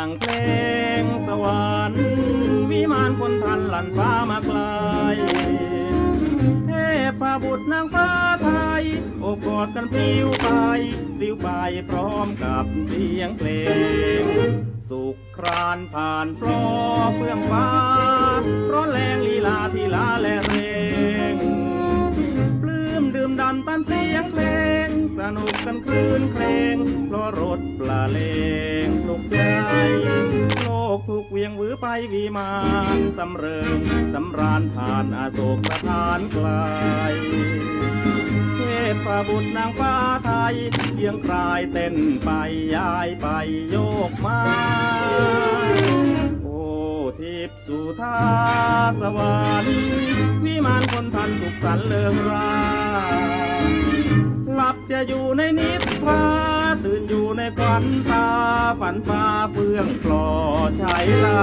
ังเพลงสวรรค์วิมานคนทันหลั่นฟ้ามาไกลเทพบุตรนางฟ้าไทยโอบกอดกันปลิวไปปลิวไปพร้อมกับเสียงเพลง สุขครานผ่านฟลอเฟื่องฟ้า ร้อนแรงลีลาที่ลาและเรงปลื้มดื่มดันปันเสียงเพลง สนุกกันคลื่นเพลงเพราะร ไปวีมานสำเริงสำราญผ่านอาโศกสถานไกลเทพบุตรนางฟ้าไทยเยียงคลายเต้นไปย้ายไปโยกมาโอทิพสุธาสวรรค์วิมานคนทันสุขสันเลิงราหลับจะอยู่ในนิทราตื่นอยู่ในฝันตาฝันฟ้าเฟื่องฟลอใช้ลา